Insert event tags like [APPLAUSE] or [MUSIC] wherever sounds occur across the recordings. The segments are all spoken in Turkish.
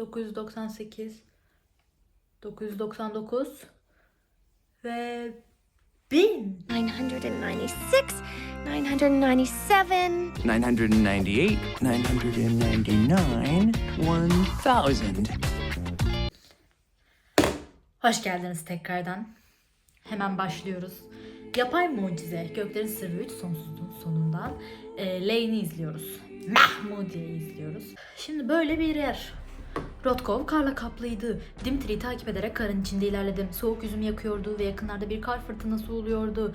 998 999 ve 1000. 996, 997, 998, 999, 1000. Hoş geldiniz tekrardan. Hemen başlıyoruz. Yapay Mucize, Göklerin Sırrı 3 Sonsuzluğun sonundan e, Lane'i izliyoruz. Mahmudiye'yi izliyoruz. Şimdi böyle bir yer. Rotkov karla kaplıydı. Dimitri'yi takip ederek karın içinde ilerledim. Soğuk yüzümü yakıyordu ve yakınlarda bir kar fırtınası oluyordu.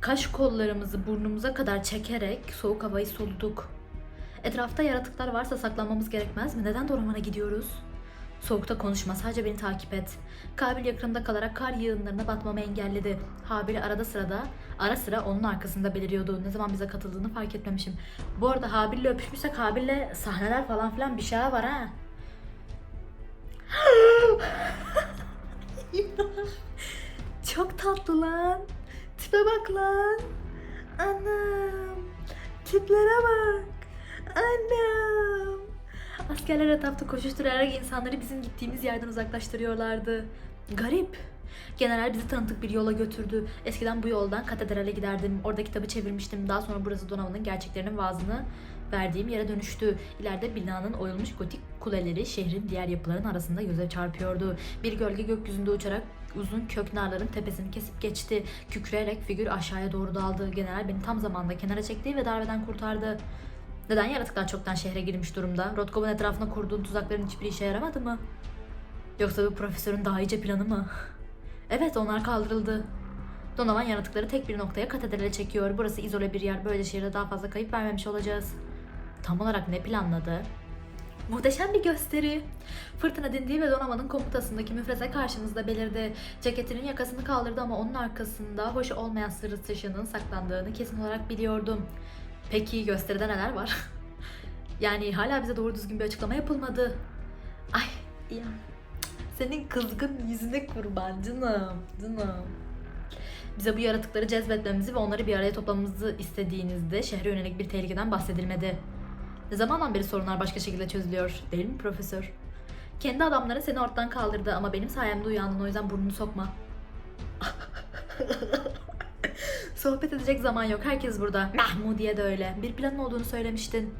Kaş kollarımızı burnumuza kadar çekerek soğuk havayı soluduk. Etrafta yaratıklar varsa saklanmamız gerekmez mi? Neden de ormana gidiyoruz? Soğukta konuşma, sadece beni takip et. Kabil yakınımda kalarak kar yığınlarına batmamı engelledi. Habil arada sırada, ara sıra onun arkasında beliriyordu. Ne zaman bize katıldığını fark etmemişim. Bu arada Habil'le öpüşmüşsek Habil'le sahneler falan filan bir şey var ha. [LAUGHS] Çok tatlı lan. Tipe bak lan. Anam. Tiplere bak. Anam. Askerler etrafta koşuşturarak insanları bizim gittiğimiz yerden uzaklaştırıyorlardı. Garip. General bizi tanıdık bir yola götürdü. Eskiden bu yoldan katedrale giderdim. Orada kitabı çevirmiştim. Daha sonra burası Donan'ın gerçeklerinin vaazını verdiğim yere dönüştü. İleride binanın oyulmuş gotik kuleleri şehrin diğer yapıların arasında göze çarpıyordu. Bir gölge gökyüzünde uçarak uzun kök narların tepesini kesip geçti. Kükreyerek figür aşağıya doğru daldı. General beni tam zamanda kenara çekti ve darbeden kurtardı. Neden yaratıklar çoktan şehre girmiş durumda? Rotkov'un etrafına kurduğun tuzakların hiçbir işe yaramadı mı? Yoksa bu profesörün daha iyice planı mı? [LAUGHS] Evet onlar kaldırıldı. Donovan yaratıkları tek bir noktaya katedrale çekiyor. Burası izole bir yer. Böyle şehirde daha fazla kayıp vermemiş olacağız. Tam olarak ne planladı? Muhteşem bir gösteri. Fırtına dindiği ve Donovan'ın komutasındaki müfreze karşımızda belirdi. Ceketinin yakasını kaldırdı ama onun arkasında hoş olmayan sırrı taşının saklandığını kesin olarak biliyordum. Peki gösteride neler var? [LAUGHS] yani hala bize doğru düzgün bir açıklama yapılmadı. Ay ya. Senin kızgın yüzüne kurban canım. Canım. Bize bu yaratıkları cezbetmemizi ve onları bir araya toplamamızı istediğinizde şehre yönelik bir tehlikeden bahsedilmedi. Ne zamandan beri sorunlar başka şekilde çözülüyor değil mi profesör? Kendi adamları seni ortadan kaldırdı ama benim sayemde uyandın o yüzden burnunu sokma. [LAUGHS] Sohbet edecek zaman yok. Herkes burada. Mahmudiye de öyle. Bir planın olduğunu söylemiştin.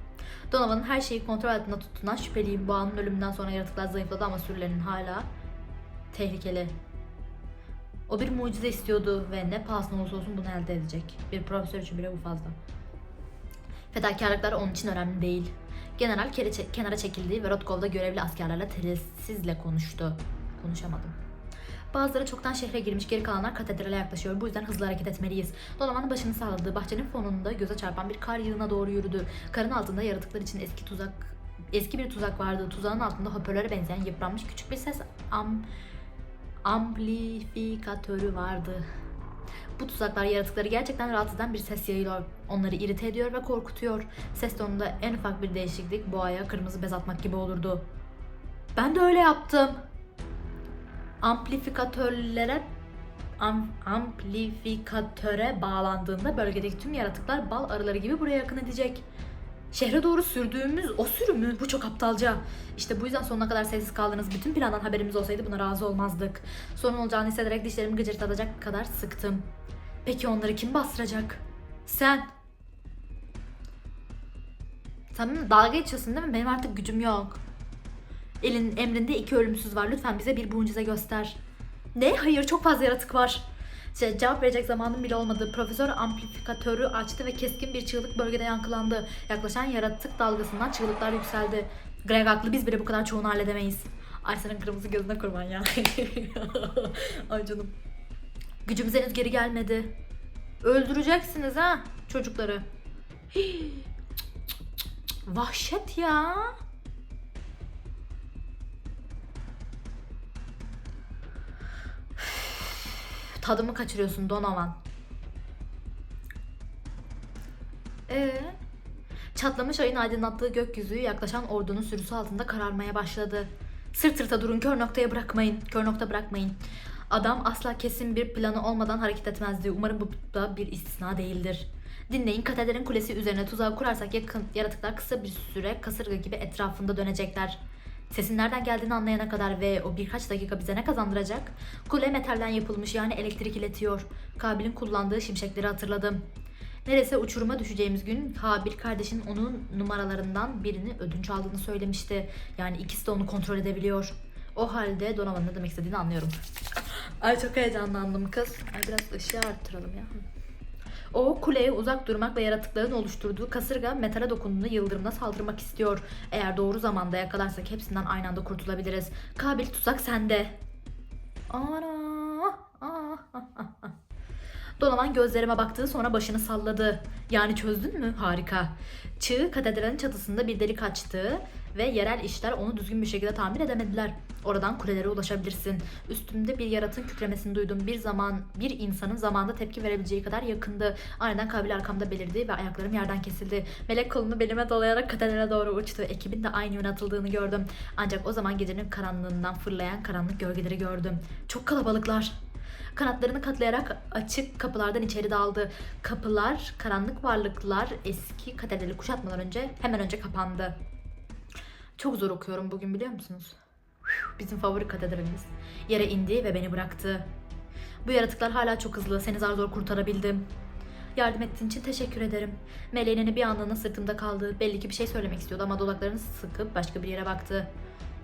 Donovan'ın her şeyi kontrol altında tuttuğundan şüpheliyim. Bu anın ölümünden sonra yaratıklar zayıfladı ama sürülerinin hala tehlikeli. O bir mucize istiyordu ve ne pahasına olursa olsun bunu elde edecek. Bir profesör için bile bu fazla. Fedakarlıklar onun için önemli değil. General kenara çekildi ve Rotkov'da görevli askerlerle telsizle konuştu. Konuşamadım. Bazıları çoktan şehre girmiş, geri kalanlar katedrale yaklaşıyor. Bu yüzden hızlı hareket etmeliyiz. Donanmanın başını sağladığı bahçenin fonunda göze çarpan bir kar yığına doğru yürüdü. Karın altında yaratıklar için eski tuzak eski bir tuzak vardı. Tuzağın altında hoparlöre benzeyen yıpranmış küçük bir ses am, amplifikatörü vardı. Bu tuzaklar yaratıkları gerçekten rahatsız eden bir ses yayıyor. Onları irite ediyor ve korkutuyor. Ses tonunda en ufak bir değişiklik boğaya kırmızı bez atmak gibi olurdu. Ben de öyle yaptım amplifikatörlere am, amplifikatöre bağlandığında bölgedeki tüm yaratıklar bal arıları gibi buraya yakın edecek. Şehre doğru sürdüğümüz o sürü mü? Bu çok aptalca. İşte bu yüzden sonuna kadar sessiz kaldınız. Bütün plandan haberimiz olsaydı buna razı olmazdık. Sorun olacağını hissederek dişlerimi gıcırdatacak kadar sıktım. Peki onları kim bastıracak? Sen. Sen dalga geçiyorsun değil mi? Benim artık gücüm yok. Elin emrinde iki ölümsüz var. Lütfen bize bir mucize göster. Ne? Hayır çok fazla yaratık var. Ce- cevap verecek zamanım bile olmadı. Profesör amplifikatörü açtı ve keskin bir çığlık bölgede yankılandı. Yaklaşan yaratık dalgasından çığlıklar yükseldi. Greg haklı biz bile bu kadar çoğunu halledemeyiz. Ay senin kırmızı gözüne kurban ya. [LAUGHS] Ay canım. Gücümüz henüz geri gelmedi. Öldüreceksiniz ha çocukları. [GASPS] Hii. Vahşet ya. Tadımı kaçırıyorsun Donovan. Ee, çatlamış ayın aydınlattığı gökyüzü yaklaşan ordunun sürüsü altında kararmaya başladı. Sırt sırta durun, kör noktaya bırakmayın, kör nokta bırakmayın. Adam asla kesin bir planı olmadan hareket etmezdi. Umarım bu da bir istisna değildir. Dinleyin, katedralin kulesi üzerine tuzağı kurarsak yakın yaratıklar kısa bir süre kasırga gibi etrafında dönecekler. Sesin nereden geldiğini anlayana kadar ve o birkaç dakika bize ne kazandıracak? Kule metalden yapılmış yani elektrik iletiyor. Kabil'in kullandığı şimşekleri hatırladım. Nerese uçuruma düşeceğimiz gün Kabil kardeşinin onun numaralarından birini ödünç aldığını söylemişti. Yani ikisi de onu kontrol edebiliyor. O halde Donovan'ın ne demek istediğini anlıyorum. Ay çok heyecanlandım kız. Ay biraz ışığı arttıralım ya. O kuleye uzak durmak ve yaratıkların oluşturduğu kasırga metale dokunduğunda yıldırımda saldırmak istiyor. Eğer doğru zamanda yakalarsak hepsinden aynı anda kurtulabiliriz. Kabil tuzak sende. Ana. Ah, ah, ah. Donovan gözlerime baktı sonra başını salladı. Yani çözdün mü? Harika. Çığ katedralin çatısında bir delik açtı ve yerel işler onu düzgün bir şekilde tamir edemediler. Oradan kulelere ulaşabilirsin. Üstümde bir yaratığın kükremesini duydum. Bir zaman bir insanın zamanda tepki verebileceği kadar yakındı. Aniden kabil arkamda belirdi ve ayaklarım yerden kesildi. Melek kolunu belime dolayarak katedrale doğru uçtu. Ekibin de aynı yöne atıldığını gördüm. Ancak o zaman gecenin karanlığından fırlayan karanlık gölgeleri gördüm. Çok kalabalıklar. Kanatlarını katlayarak açık kapılardan içeri daldı. Kapılar, karanlık varlıklar eski katedrali kuşatmadan önce hemen önce kapandı. Çok zor okuyorum bugün biliyor musunuz? Bizim favori katedralimiz. Yere indi ve beni bıraktı. Bu yaratıklar hala çok hızlı. Seni zar zor kurtarabildim. Yardım ettiğin için teşekkür ederim. Meleğinin bir anlığına sırtımda kaldı. Belli ki bir şey söylemek istiyordu ama dudaklarını sıkıp başka bir yere baktı.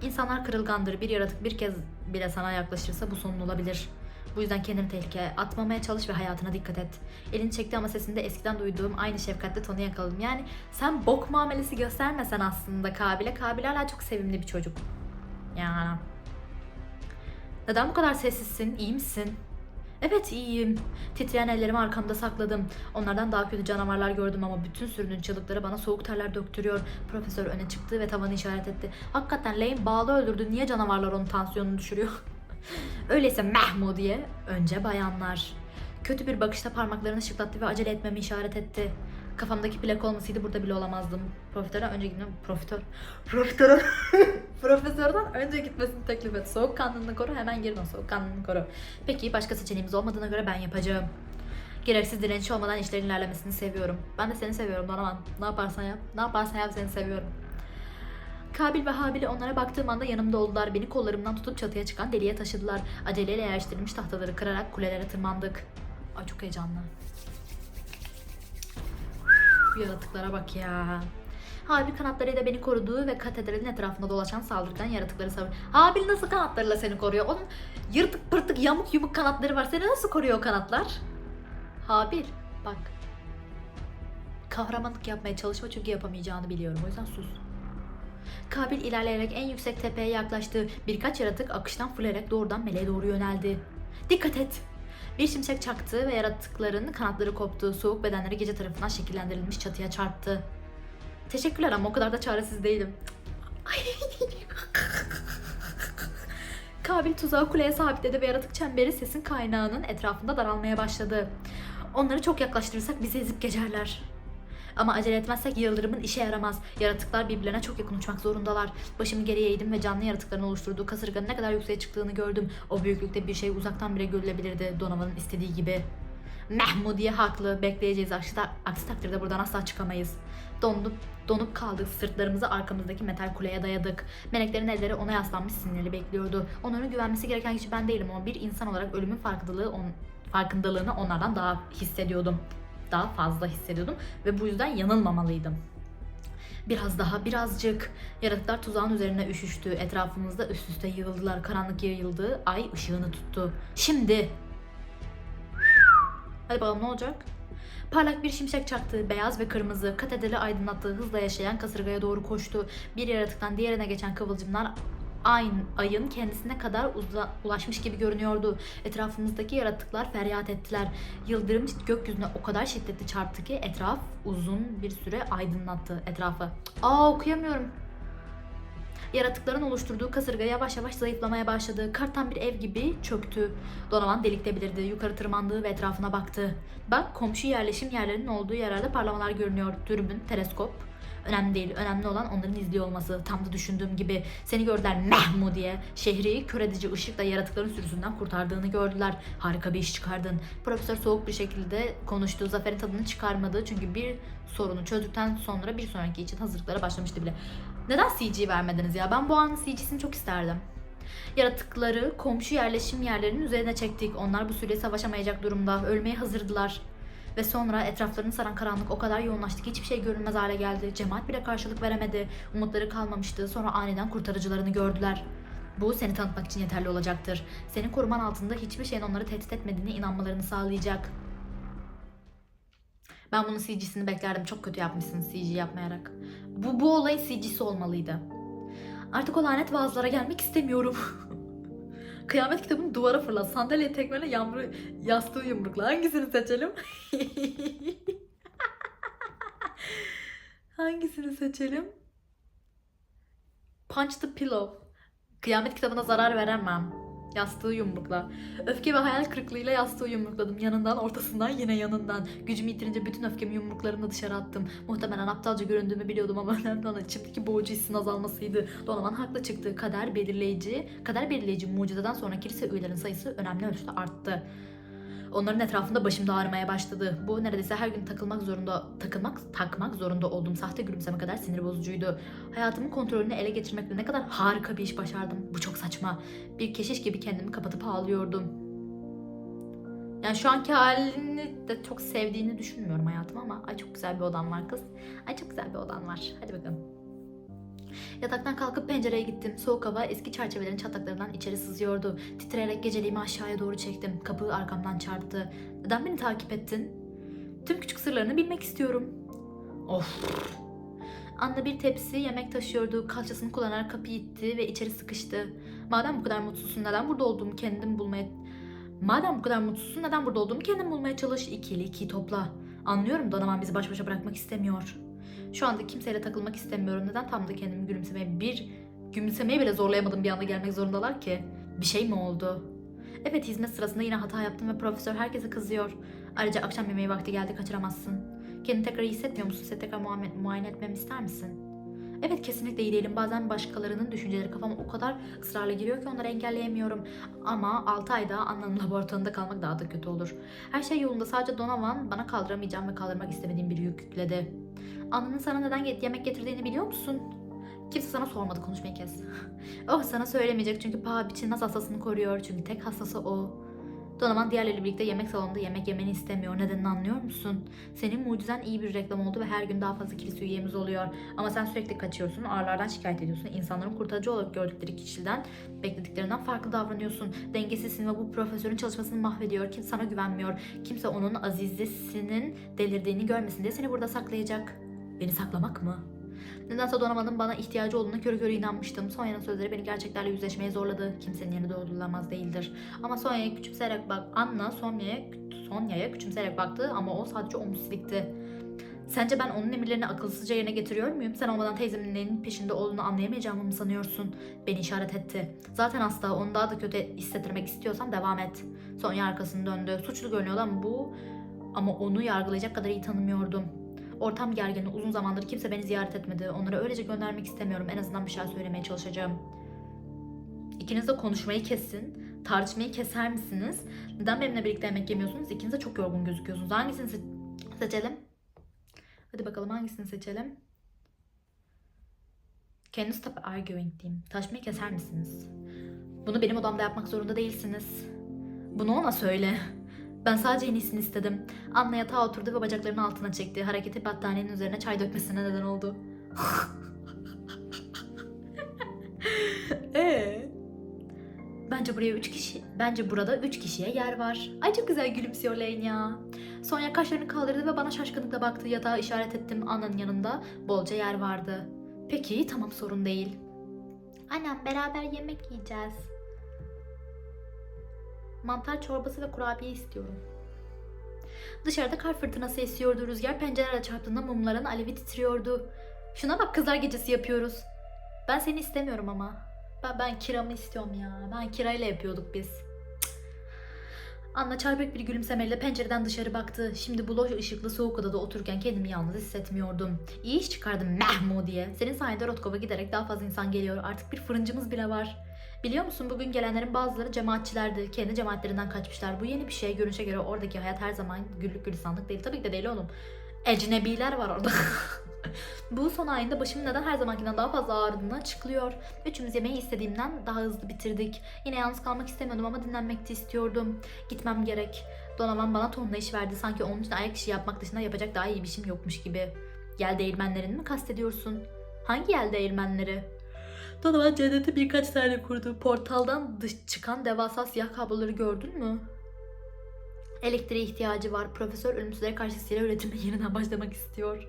İnsanlar kırılgandır. Bir yaratık bir kez bile sana yaklaşırsa bu sonun olabilir. Bu yüzden kendini tehlikeye atmamaya çalış ve hayatına dikkat et. Elini çekti ama sesinde eskiden duyduğum aynı şefkatli tonu yakaladım. Yani sen bok muamelesi göstermesen aslında Kabil'e. Kabil hala çok sevimli bir çocuk. Ya. Neden bu kadar sessizsin? İyi misin? Evet iyiyim. Titreyen ellerimi arkamda sakladım. Onlardan daha kötü canavarlar gördüm ama bütün sürünün çığlıkları bana soğuk terler döktürüyor. Profesör öne çıktı ve tavanı işaret etti. Hakikaten Lane bağlı öldürdü. Niye canavarlar onun tansiyonunu düşürüyor? [LAUGHS] Öyleyse Mehmu diye önce bayanlar. Kötü bir bakışta parmaklarını şıklattı ve acele etmemi işaret etti. Kafamdaki plak olmasaydı burada bile olamazdım. Profesörden önce gitmem. Profesör. Profesörün [LAUGHS] Profesörden önce gitmesini teklif et. Soğuk kanlılığını koru hemen geri dön. Soğuk kanlılığını koru. Peki başka seçeneğimiz olmadığına göre ben yapacağım. Gereksiz direniş olmadan işlerin ilerlemesini seviyorum. Ben de seni seviyorum Donovan. Ne yaparsan yap. Ne yaparsan yap seni seviyorum. Kabil ve Habil onlara baktığım anda yanımda oldular. Beni kollarımdan tutup çatıya çıkan deliğe taşıdılar. Aceleyle yerleştirilmiş tahtaları kırarak kulelere tırmandık. Ay çok heyecanlı. Yaratıklara bak ya. Habil kanatlarıyla beni korudu ve katedralin etrafında dolaşan saldırgan yaratıkları savur. Habil nasıl kanatlarıyla seni koruyor? Onun yırtık pırtık yamuk yumuk kanatları var. Seni nasıl koruyor o kanatlar? Habil bak. Kahramanlık yapmaya çalışma çünkü yapamayacağını biliyorum. O yüzden sus. Kabil ilerleyerek en yüksek tepeye yaklaştı. Birkaç yaratık akıştan fırlayarak doğrudan meleğe doğru yöneldi. Dikkat et! Bir şimşek çaktı ve yaratıkların kanatları koptu. Soğuk bedenleri gece tarafından şekillendirilmiş çatıya çarptı. Teşekkürler ama o kadar da çaresiz değilim. Kabil tuzağı kuleye sabitledi ve yaratık çemberi sesin kaynağının etrafında daralmaya başladı. Onları çok yaklaştırırsak bizi ezip geçerler. Ama acele etmezsek yıldırımın işe yaramaz. Yaratıklar birbirlerine çok yakın uçmak zorundalar. Başımı geriye eğdim ve canlı yaratıkların oluşturduğu kasırganın ne kadar yükseğe çıktığını gördüm. O büyüklükte bir şey uzaktan bile görülebilirdi Donovan'ın istediği gibi. Mahmudiye haklı. Bekleyeceğiz. Aksi, aksi takdirde buradan asla çıkamayız. Dondup, donup kaldık. Sırtlarımızı arkamızdaki metal kuleye dayadık. Meleklerin elleri ona yaslanmış sinirli bekliyordu. Onların güvenmesi gereken kişi ben değilim ama bir insan olarak ölümün farkındalığı on, farkındalığını onlardan daha hissediyordum. Daha fazla hissediyordum ve bu yüzden yanılmamalıydım. Biraz daha birazcık. Yaratıklar tuzağın üzerine üşüştü. Etrafımızda üst üste yığıldılar. Karanlık yayıldı. Ay ışığını tuttu. Şimdi. Hadi bakalım ne olacak? Parlak bir şimşek çaktı. Beyaz ve kırmızı. Katedrali aydınlattığı hızla yaşayan kasırgaya doğru koştu. Bir yaratıktan diğerine geçen kıvılcımlar aynı ayın kendisine kadar uza- ulaşmış gibi görünüyordu. Etrafımızdaki yaratıklar feryat ettiler. Yıldırım gökyüzüne o kadar şiddetli çarptı ki etraf uzun bir süre aydınlattı etrafı. Aa okuyamıyorum. Yaratıkların oluşturduğu kasırga yavaş yavaş zayıflamaya başladı. Karttan bir ev gibi çöktü. Donovan delikte belirdi. Yukarı tırmandı ve etrafına baktı. Bak komşu yerleşim yerlerinin olduğu yerlerde parlamalar görünüyor. Dürbün, teleskop. Önemli değil. Önemli olan onların izliyor olması. Tam da düşündüğüm gibi seni gördüler Mehmu diye. Şehri kör edici ışıkla yaratıkların sürüsünden kurtardığını gördüler. Harika bir iş çıkardın. Profesör soğuk bir şekilde konuştu. Zaferin tadını çıkarmadı. Çünkü bir sorunu çözdükten sonra bir sonraki için hazırlıklara başlamıştı bile. Neden CG vermediniz ya? Ben bu anın CG'sini çok isterdim. Yaratıkları komşu yerleşim yerlerinin üzerine çektik. Onlar bu süreyi savaşamayacak durumda. Ölmeye hazırdılar. Ve sonra etraflarını saran karanlık o kadar yoğunlaştı ki hiçbir şey görünmez hale geldi. Cemaat bile karşılık veremedi. Umutları kalmamıştı. Sonra aniden kurtarıcılarını gördüler. Bu seni tanıtmak için yeterli olacaktır. Senin koruman altında hiçbir şeyin onları tehdit etmediğine inanmalarını sağlayacak. Ben bunun CG'sini beklerdim. Çok kötü yapmışsınız CG yapmayarak. Bu, bu olayın CG'si olmalıydı. Artık o lanet vaazlara gelmek istemiyorum. [LAUGHS] Kıyamet kitabını duvara fırlat. Sandalye tekmele yağmuru yastığı yumrukla. Hangisini seçelim? [LAUGHS] Hangisini seçelim? Punch the pillow. Kıyamet kitabına zarar veremem. Yastığı yumrukla. Öfke ve hayal kırıklığıyla yastığı yumrukladım. Yanından, ortasından, yine yanından. Gücümü yitirince bütün öfkemi yumruklarımla dışarı attım. Muhtemelen aptalca göründüğümü biliyordum ama [LAUGHS] önemli olan içimdeki boğucu hissin azalmasıydı. Donovan haklı çıktı. Kader belirleyici, kader belirleyici mucizeden sonra kilise üyelerinin sayısı önemli ölçüde arttı. Onların etrafında başım da ağrımaya başladı. Bu neredeyse her gün takılmak zorunda, takılmak, takmak zorunda olduğum sahte gülümseme kadar sinir bozucuydu. Hayatımın kontrolünü ele geçirmekle ne kadar harika bir iş başardım. Bu çok saçma. Bir keşiş gibi kendimi kapatıp ağlıyordum. Yani şu anki halini de çok sevdiğini düşünmüyorum hayatım ama ay çok güzel bir odan var kız. Ay çok güzel bir odan var. Hadi bakalım. Yataktan kalkıp pencereye gittim. Soğuk hava eski çerçevelerin çatlaklarından içeri sızıyordu. Titreyerek geceliğimi aşağıya doğru çektim. Kapı arkamdan çarptı. Neden beni takip ettin? Tüm küçük sırlarını bilmek istiyorum. Of. Anna bir tepsi yemek taşıyordu. Kalçasını kullanarak kapıyı itti ve içeri sıkıştı. Madem bu kadar mutsuzsun neden burada olduğumu kendim bulmaya... Madem bu kadar mutsuzsun neden burada olduğumu kendim bulmaya çalış. İkili iki topla. Anlıyorum Donovan bizi baş başa bırakmak istemiyor. Şu anda kimseyle takılmak istemiyorum. Neden tam da kendimi gülümsemeye bir gülümsemeye bile zorlayamadım bir anda gelmek zorundalar ki? Bir şey mi oldu? Evet hizmet sırasında yine hata yaptım ve profesör herkese kızıyor. Ayrıca akşam yemeği vakti geldi kaçıramazsın. Kendini tekrar iyi hissetmiyor musun? Seni tekrar muayene etmemi ister misin? Evet kesinlikle iyi değilim. Bazen başkalarının düşünceleri kafama o kadar ısrarla giriyor ki onları engelleyemiyorum. Ama 6 ayda Anna'nın [LAUGHS] laboratuvarında kalmak daha da kötü olur. Her şey yolunda sadece Donovan bana kaldıramayacağım ve kaldırmak istemediğim bir yük yükledi. Anna'nın sana neden yemek getirdiğini biliyor musun? Kimse sana sormadı konuşmayı kes. [LAUGHS] oh sana söylemeyecek çünkü paha biçilmez hassasını koruyor. Çünkü tek hassası o. Donovan diğerleriyle birlikte yemek salonunda yemek yemeni istemiyor. Nedenini anlıyor musun? Senin mucizen iyi bir reklam oldu ve her gün daha fazla kilise üyemiz oluyor. Ama sen sürekli kaçıyorsun, ağırlardan şikayet ediyorsun. İnsanların kurtarıcı olarak gördükleri kişiden beklediklerinden farklı davranıyorsun. Dengesizsin ve bu profesörün çalışmasını mahvediyor. Kimse sana güvenmiyor. Kimse onun azizesinin delirdiğini görmesin diye seni burada saklayacak. Beni saklamak mı? Nedense Donovan'ın bana ihtiyacı olduğuna körü körü inanmıştım. Sonya'nın sözleri beni gerçeklerle yüzleşmeye zorladı. Kimsenin yerini doldurulamaz değildir. Ama Sonya'ya küçümseyerek bak... Anna Sonya'ya Sonya'ya küçümseyerek baktı ama o sadece omuz silikti. Sence ben onun emirlerini akılsızca yerine getiriyor muyum? Sen olmadan teyzemin neyin peşinde olduğunu anlayamayacağımı mı sanıyorsun? Beni işaret etti. Zaten hasta. Onu daha da kötü hissettirmek istiyorsan devam et. Sonya arkasını döndü. Suçlu görünüyordu ama bu... Ama onu yargılayacak kadar iyi tanımıyordum. Ortam gergin. Uzun zamandır kimse beni ziyaret etmedi. Onları öylece göndermek istemiyorum. En azından bir şey söylemeye çalışacağım. İkiniz de konuşmayı kesin. Tartışmayı keser misiniz? Neden benimle birlikte yemek yemiyorsunuz? İkiniz de çok yorgun gözüküyorsunuz. Hangisini se- seçelim? Hadi bakalım hangisini seçelim? Can you stop arguing diyeyim. Tartışmayı keser misiniz? Bunu benim odamda yapmak zorunda değilsiniz. Bunu ona söyle. Ben sadece en iyisini istedim. Anna yatağa oturdu ve bacaklarını altına çekti. Hareketi battaniyenin üzerine çay dökmesine neden oldu. [LAUGHS] Ee? Bence buraya üç kişi, bence burada üç kişiye yer var. Ay çok güzel gülümsüyor Lane ya. Sonya kaşlarını kaldırdı ve bana şaşkınlıkla baktı. Yatağa işaret ettim. Anna'nın yanında bolca yer vardı. Peki tamam sorun değil. Annem beraber yemek yiyeceğiz. Mantar çorbası ve kurabiye istiyorum. Dışarıda kar fırtınası esiyordu. Rüzgar pencerelere çarptığında mumların alevi titriyordu. Şuna bak kızlar gecesi yapıyoruz. Ben seni istemiyorum ama. Ben, ben kiramı istiyorum ya. Ben kirayla yapıyorduk biz. Anna çarpık bir gülümsemeyle pencereden dışarı baktı. Şimdi bu loş ışıklı soğuk odada otururken kendimi yalnız hissetmiyordum. İyi iş çıkardım Mehmu diye. Senin sayende Rotkova giderek daha fazla insan geliyor. Artık bir fırıncımız bile var. Biliyor musun bugün gelenlerin bazıları cemaatçilerdi. Kendi cemaatlerinden kaçmışlar. Bu yeni bir şey. Görünüşe göre oradaki hayat her zaman güllük gülistanlık değil. Tabii ki de değil oğlum. Ecnebiler var orada. [LAUGHS] Bu son ayında başım neden her zamankinden daha fazla ağrıdığını açıklıyor. Üçümüz yemeği istediğimden daha hızlı bitirdik. Yine yalnız kalmak istemiyordum ama dinlenmek de istiyordum. Gitmem gerek. Donovan bana tonla iş verdi. Sanki onun için ayak işi yapmak dışında yapacak daha iyi bir işim yokmuş gibi. Yel değirmenlerini mi kastediyorsun? Hangi yel değirmenleri? Donovan cennete birkaç tane kurdu. Portaldan dış çıkan devasa siyah kabloları gördün mü? Elektriğe ihtiyacı var. Profesör ölümsüzlere karşı silah üretime yeniden başlamak istiyor.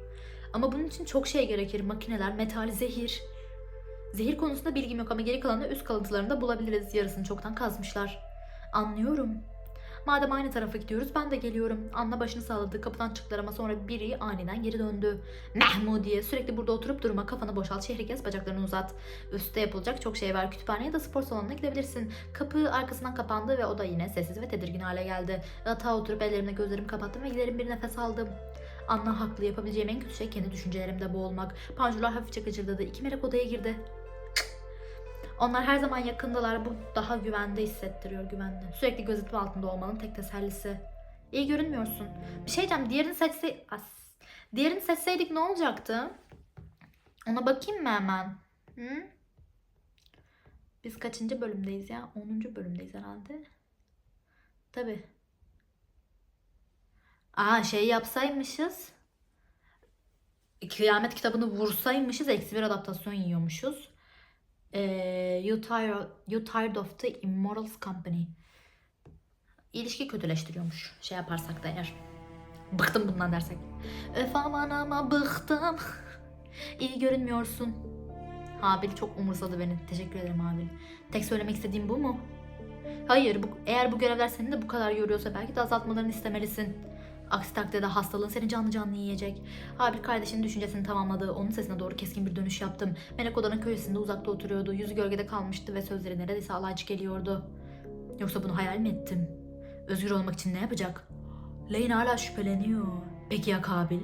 Ama bunun için çok şey gerekir. Makineler, metal, zehir. Zehir konusunda bilgim yok ama geri kalanı üst kalıntılarında bulabiliriz. Yarısını çoktan kazmışlar. Anlıyorum. Madem aynı tarafa gidiyoruz ben de geliyorum. Anna başını salladı. Kapıdan çıktılar ama sonra biri aniden geri döndü. Mehmudiye sürekli burada oturup durma. Kafanı boşalt. Şehri gez. Bacaklarını uzat. Üstte yapılacak çok şey var. Kütüphaneye da spor salonuna gidebilirsin. Kapı arkasından kapandı ve o da yine sessiz ve tedirgin hale geldi. Yatağa oturup ellerimle gözlerimi kapattım ve giderim bir nefes aldım. Anla haklı yapabileceğim en kötü şey kendi düşüncelerimde boğulmak. Panjurlar hafifçe gıcırdadı. İki melek odaya girdi. Onlar her zaman yakındalar. Bu daha güvende hissettiriyor güvende. Sürekli gözetim altında olmanın tek tesellisi. İyi görünmüyorsun. Bir şey diyeceğim. Diğerini seçse... As. Diğerini seçseydik ne olacaktı? Ona bakayım mı hemen? Hı? Biz kaçıncı bölümdeyiz ya? 10. bölümdeyiz herhalde. Tabii. Aa şey yapsaymışız. Kıyamet kitabını vursaymışız eksi bir adaptasyon yiyormuşuz. Ee, you, tired, you tired of the Immortals Company. İlişki kötüleştiriyormuş. Şey yaparsak da eğer. Bıktım bundan dersek. Öf aman ama bıktım. İyi görünmüyorsun. Habil çok umursadı beni. Teşekkür ederim Habil. Tek söylemek istediğim bu mu? Hayır, bu, eğer bu görevler seni de bu kadar yoruyorsa belki de azaltmalarını istemelisin. Aksi takdirde hastalığın seni canlı canlı yiyecek. Habil kardeşinin düşüncesini tamamladı. Onun sesine doğru keskin bir dönüş yaptım. Melek odanın köşesinde uzakta oturuyordu. Yüzü gölgede kalmıştı ve sözleri neredeyse alaycı geliyordu. Yoksa bunu hayal mi ettim? Özgür olmak için ne yapacak? Lane hala şüpheleniyor. Peki ya Kabil?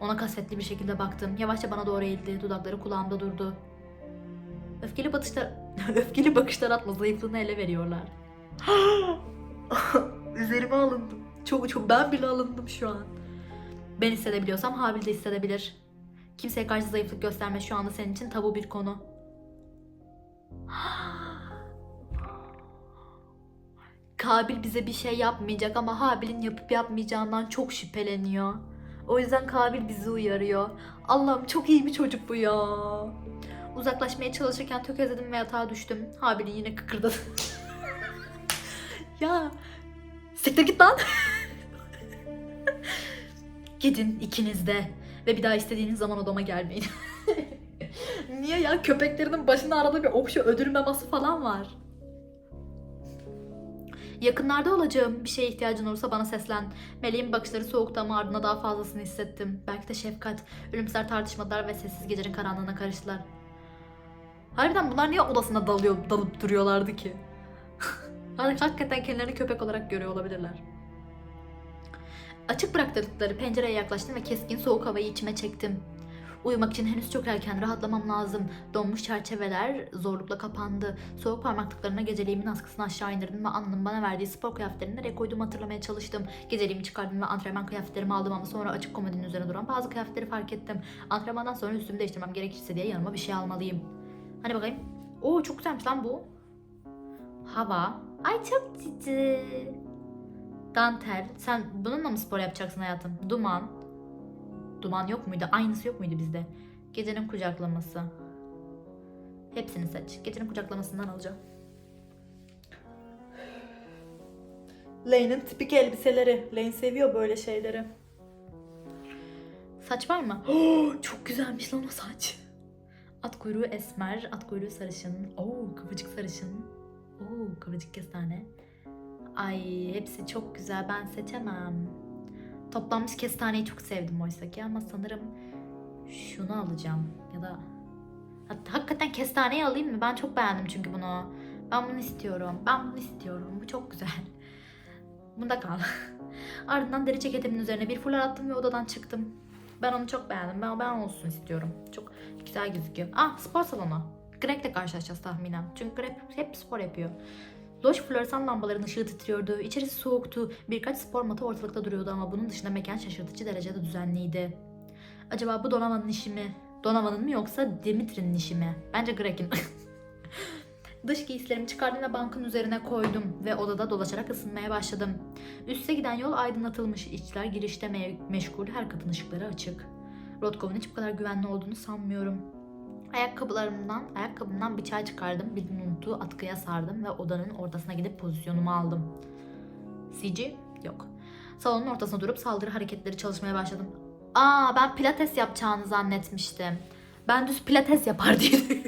Ona kasvetli bir şekilde baktım. Yavaşça bana doğru eğildi. Dudakları kulağımda durdu. Öfkeli bakışlar, [LAUGHS] öfkeli bakışlar atma zayıflığını ele veriyorlar. [GASPS] Üzerime alındım. Çok çok ben bile alındım şu an. Ben hissedebiliyorsam Habil de hissedebilir. Kimseye karşı zayıflık gösterme şu anda senin için tabu bir konu. [GASPS] Kabil bize bir şey yapmayacak ama Habil'in yapıp yapmayacağından çok şüpheleniyor. O yüzden Kabil bizi uyarıyor. Allah'ım çok iyi bir çocuk bu ya. Uzaklaşmaya çalışırken tökezledim ve yatağa düştüm. Habil'in yine kıkırdadı. [LAUGHS] ya siktir git lan. [LAUGHS] Gidin ikiniz de ve bir daha istediğiniz zaman odama gelmeyin. [LAUGHS] Niye ya? Köpeklerinin başında arada bir okşu ödül meması falan var. Yakınlarda olacağım. Bir şeye ihtiyacın olursa bana seslen. Meleğin bakışları soğuktu ama ardına daha fazlasını hissettim. Belki de şefkat. Ölümsüzler tartışmadılar ve sessiz gecenin karanlığına karıştılar. Harbiden bunlar niye odasında dalıyor, dalıp duruyorlardı ki? [LAUGHS] Hak- Hakikaten kendilerini köpek olarak görüyor olabilirler. Açık bıraktıkları pencereye yaklaştım ve keskin soğuk havayı içime çektim. Uyumak için henüz çok erken rahatlamam lazım. Donmuş çerçeveler zorlukla kapandı. Soğuk parmaklıklarına geceliğimin askısını aşağı indirdim ve Anna'nın bana verdiği spor kıyafetlerini nereye koyduğumu hatırlamaya çalıştım. Geceliğimi çıkardım ve antrenman kıyafetlerimi aldım ama sonra açık komodinin üzerine duran bazı kıyafetleri fark ettim. Antrenmandan sonra üstümü değiştirmem gerekirse diye yanıma bir şey almalıyım. Hani bakayım. Oo çok güzelmiş lan bu. Hava. Ay çok cici. Dantel. Sen bununla mı spor yapacaksın hayatım? Duman. Duman yok muydu? Aynısı yok muydu bizde? Gecenin kucaklaması. Hepsini seç. Gecenin kucaklamasından alacağım. Lane'in tipik elbiseleri. Lane seviyor böyle şeyleri. Saç var mı? [GASPS] çok güzelmiş lan o saç. At kuyruğu esmer, at kuyruğu sarışın. Oo, kıvırcık sarışın. Oo, kıvırcık kestane. Ay hepsi çok güzel. Ben seçemem. Toplanmış kestaneyi çok sevdim oysa ki ama sanırım şunu alacağım. Ya da Hatta hakikaten kestaneyi alayım mı? Ben çok beğendim çünkü bunu. Ben bunu istiyorum. Ben bunu istiyorum. Bu çok güzel. [LAUGHS] Bunda kal. [LAUGHS] Ardından deri ceketimin üzerine bir fular attım ve odadan çıktım. Ben onu çok beğendim. Ben, ben olsun istiyorum. Çok güzel gözüküyor. Ah spor salonu. Greg'le karşılaşacağız tahminen. Çünkü Greg hep spor yapıyor. Loş floresan lambaların ışığı titriyordu. İçerisi soğuktu. Birkaç spor matı ortalıkta duruyordu ama bunun dışında mekan şaşırtıcı derecede düzenliydi. Acaba bu Donovan'ın işi mi? Donovan'ın mı yoksa Dimitri'nin işi mi? Bence Greg'in. [LAUGHS] Dış giysilerimi çıkardım ve bankın üzerine koydum ve odada dolaşarak ısınmaya başladım. Üste giden yol aydınlatılmış, içler girişte me- meşgul, her katın ışıkları açık. Rotkov'un hiç bu kadar güvenli olduğunu sanmıyorum. Ayakkabılarımdan, ayakkabımdan çay çıkardım, bir unuttuğu atkıya sardım ve odanın ortasına gidip pozisyonumu aldım. CG? Yok. Salonun ortasına durup saldırı hareketleri çalışmaya başladım. Aa ben pilates yapacağını zannetmiştim. Ben düz pilates yapar diye. [LAUGHS]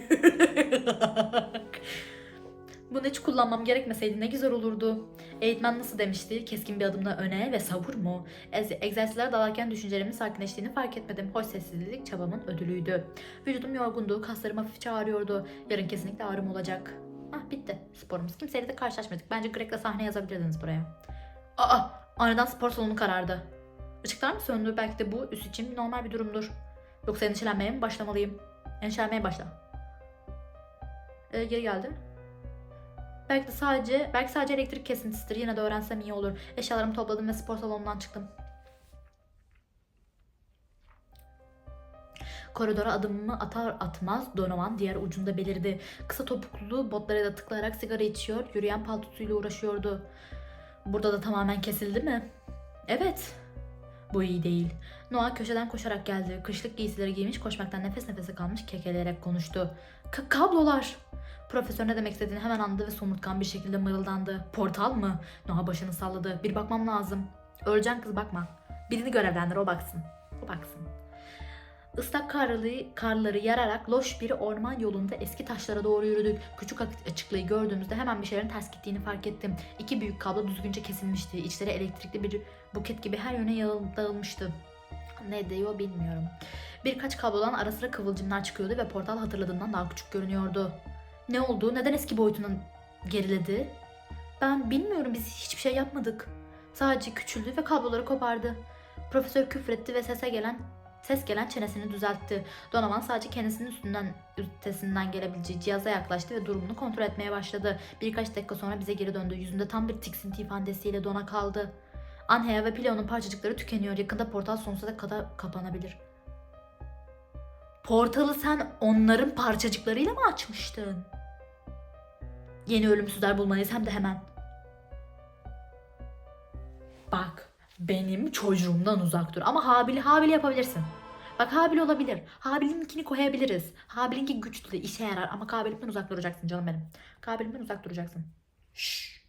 Bunu hiç kullanmam gerekmeseydi ne güzel olurdu. Eğitmen nasıl demişti? Keskin bir adımla öne ve savur mu? Egzersizlere dalarken düşüncelerimin sakinleştiğini fark etmedim. Hoş sessizlik çabamın ödülüydü. Vücudum yorgundu, kaslarım hafifçe ağrıyordu. Yarın kesinlikle ağrım olacak. Ah bitti sporumuz. Kimseyle de karşılaşmadık. Bence Greg'le sahne yazabilirdiniz buraya. Aa! Aniden spor salonu karardı. Işıklar mı söndü? Belki de bu üst için normal bir durumdur. Yoksa endişelenmeye mi başlamalıyım? Endişelenmeye başla. Ee, geri geldi. Belki de sadece, belki sadece elektrik kesintisidir. Yine de öğrensem iyi olur. Eşyalarımı topladım ve spor salonundan çıktım. Koridora adımımı atar atmaz Donovan diğer ucunda belirdi. Kısa topuklu botlara da tıklayarak sigara içiyor, yürüyen paltosuyla uğraşıyordu. Burada da tamamen kesildi mi? Evet. Bu iyi değil. Noah köşeden koşarak geldi. Kışlık giysileri giymiş, koşmaktan nefes nefese kalmış, kekeleyerek konuştu. Ka- kablolar! Profesör ne demek istediğini hemen anladı ve somurtkan bir şekilde mırıldandı. Portal mı? Noah başını salladı. Bir bakmam lazım. Öleceksin kız bakma. Birini görevlendir o baksın. O baksın. Islak karlı, karları yararak loş bir orman yolunda eski taşlara doğru yürüdük. Küçük açıklığı gördüğümüzde hemen bir şeylerin ters gittiğini fark ettim. İki büyük kablo düzgünce kesilmişti. İçleri elektrikli bir buket gibi her yöne dağılmıştı. Ne diyor bilmiyorum. Birkaç kablodan ara sıra kıvılcımlar çıkıyordu ve portal hatırladığımdan daha küçük görünüyordu. Ne oldu? Neden eski boyutuna geriledi? Ben bilmiyorum biz hiçbir şey yapmadık. Sadece küçüldü ve kabloları kopardı. Profesör küfretti ve sese gelen ses gelen çenesini düzeltti. Donovan sadece kendisinin üstünden üstesinden gelebileceği cihaza yaklaştı ve durumunu kontrol etmeye başladı. Birkaç dakika sonra bize geri döndü. Yüzünde tam bir tiksinti ifadesiyle dona kaldı. Anhea ve Pileo'nun parçacıkları tükeniyor. Yakında portal sonsuza kadar kapanabilir. Portalı sen onların parçacıklarıyla mı açmıştın? Yeni ölümsüzler bulmalıyız hem de hemen. Bak benim çocuğumdan uzak dur. Ama Habil Habil yapabilirsin. Bak Habil olabilir. Habil'inkini koyabiliriz. Habil'inki güçlü işe yarar ama Kabil'imden uzak duracaksın canım benim. Kabil'imden uzak duracaksın. Şşş.